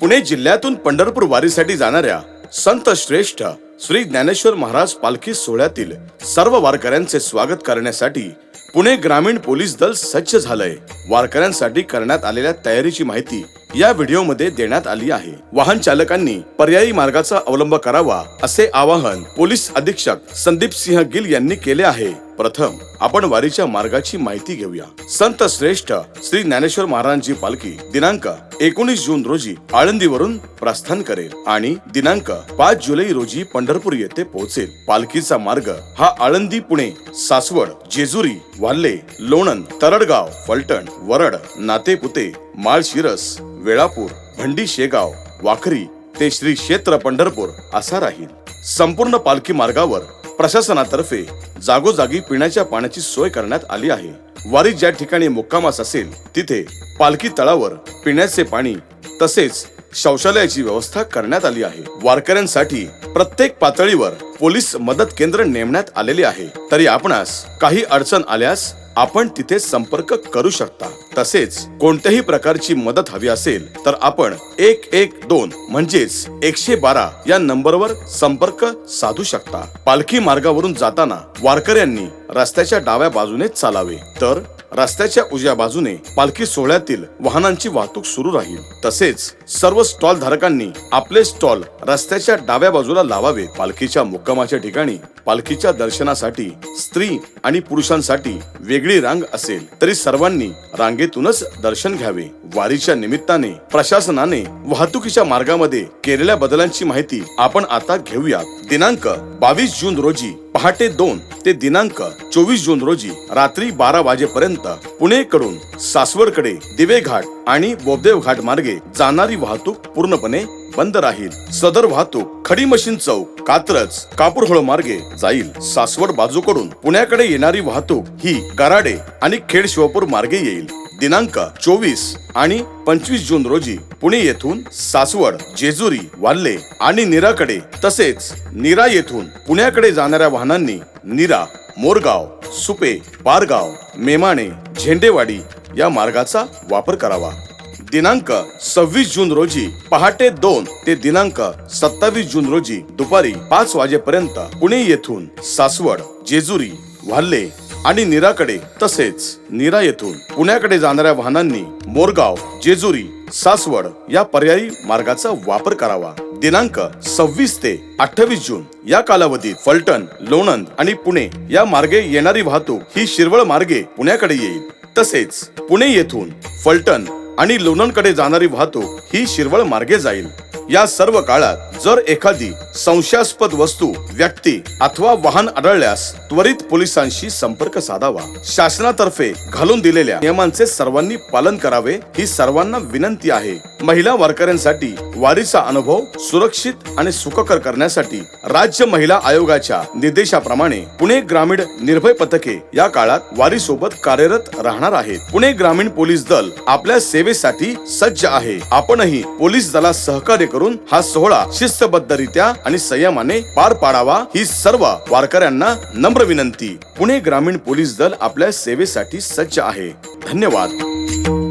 पुणे जिल्ह्यातून पंढरपूर वारीसाठी जाणाऱ्या संत श्रेष्ठ श्री ज्ञानेश्वर महाराज पालखी सोहळ्यातील सर्व वारकऱ्यांचे स्वागत करण्यासाठी पुणे ग्रामीण पोलीस दल सज्ज झालंय. वारकऱ्यांसाठी करण्यात आलेल्या तयारीची माहिती या व्हिडिओमध्ये देण्यात आली आहे. वाहन चालकांनी पर्यायी मार्गाचा अवलंब करावा असे आवाहन पोलीस अधीक्षक संदीप सिंह गिल यांनी केले आहे. प्रथम आपण वारीच्या मार्गाची माहिती घेऊया. संत श्रेष्ठ श्री ज्ञानेश्वर महाराजांची पालखी दिनांक एकोणीस जून रोजी आळंदीवरून प्रस्थान करेल आणि दिनांक पाच जुलै रोजी पंढरपूर येथे पोहोचेल. पालखीचा मार्ग हा आळंदी पुणे सासवड जेजुरी वाल्ले लोणंद तरडगाव फलटण वरड नातेपुते माळशिरस वेळापूर भंडी शेगाव वाखरी ते श्री क्षेत्र पंढरपूर असा राहील. संपूर्ण पालखी मार्गावर प्रशासनातर्फे जागोजागी पिण्याच्या पाण्याची सोय करण्यात आली आहे. वारी ज्या ठिकाणी मुक्कामास असेल तिथे पालखी तळावर पिण्याचे पाणी तसेच शौचालयाची व्यवस्था करण्यात आली आहे. वारकऱ्यांसाठी प्रत्येक पातळीवर पोलीस मदत केंद्र नेमण्यात आलेले आहे. तरी आपणास काही अडचण आल्यास आपण तिथे संपर्क करू शकता. तसेच कोणत्याही प्रकारची मदत हवी असेल तर आपण एक एक दोन म्हणजेच एकशे बारा या नंबरवर संपर्क साधू शकता. पालखी मार्गावरून जाताना वारकऱ्यांनी रस्त्याच्या डाव्या बाजूने चालावे. तर रस्त्याच्या उजव्या बाजूने पालखी सोहळ्यातील वाहनांची वाहतूक सुरू राहील. तसेच सर्व स्टॉल धारकांनी आपले स्टॉल रस्त्याच्या डाव्या बाजूला लावावे. पालखीच्या मुक्कामाच्या ठिकाणी पालखीच्या दर्शनासाठी स्त्री आणि पुरुषांसाठी वेगळी रांग असेल तरी सर्वांनी रांगेतूनच दर्शन घ्यावे. वारीच्या निमित्ताने प्रशासनाने वाहतुकीच्या मार्गामध्ये केलेल्या बदलांची माहिती आपण आता घेऊया दिनांक बावीस जून रोजी पहाटे दोन ते दिनांक चोवीस जून रोजी रात्री बारा वाजेपर्यंत पुणेकडून सासवडकडे दिवे घाट आणि बोबदेव घाट मार्गे जाणारी वाहतूक पूर्णपणे बंद राहील. सदर वाहतूक खडी मशीन चौक कात्रज कापूरहोळ मार्गे जाईल. सासवड बाजूकडून पुण्याकडे येणारी वाहतूक ही गराडे आणि खेड शिवपूर मार्गे येईल. दिनांक चोवीस आणि पंचवीस जून रोजी पुणे येथून सासवड जेजुरी वाल्ले आणि निराकडे तसेच नीरा येथून पुण्याकडे जाणाऱ्या वाहनांनी नीरा मोरगाव सुपे पारगाव मेमाणे झेंडेवाडी या मार्गाचा वापर करावा. दिनांक सव्वीस जून रोजी पहाटे दोन ते दिनांक सत्तावीस जून रोजी दुपारी पाच वाजेपर्यंत पुणे येथून सासवड जेजुरी वाल्ले आणि नीराकडे तसेच नीरा येथून पुण्याकडे जाणाऱ्या वाहनांनी मोरगाव जेजुरी सासवड या पर्यायी मार्गाचा वापर करावा. दिनांक सव्वीस ते अठ्ठावीस जून या कालावधीत फलटण लोणंद आणि पुणे या मार्गे येणारी वाहतूक ही शिरवळ मार्गे पुण्याकडे येईल. तसेच पुणे येथून फलटण आणि लोणंदकडे जाणारी वाहतूक ही शिरवळ मार्गे जाईल. या सर्व काळात जर एखादी संशयास्पद वस्तू व्यक्ती अथवा वाहन आढळल्यास त्वरित पोलिसांशी संपर्क साधावा. शासनातर्फे घालून दिलेल्या नियमांचे सर्वांनी पालन करावे ही सर्वांना विनंती आहे. महिला वारकऱ्यांसाठी वारीचा अनुभव सुरक्षित आणि सुखकर करण्यासाठी राज्य महिला आयोगाच्या निर्देशाप्रमाणे पुणे ग्रामीण निर्भय पथके या काळात वारी सोबत कार्यरत राहणार आहेत. पुणे ग्रामीण पोलीस दल आपल्या सेवेसाठी सज्ज आहे. आपणही पोलीस दलास सहकार्य करून हा सोहळा शिस्तबद्धरित्या आणि संयमाने पार पाडावा ही सर्व वारकऱ्यांना नम्र विनंती. पुणे ग्रामीण पोलीस दल आपल्या सेवेसाठी सज्ज आहे. धन्यवाद.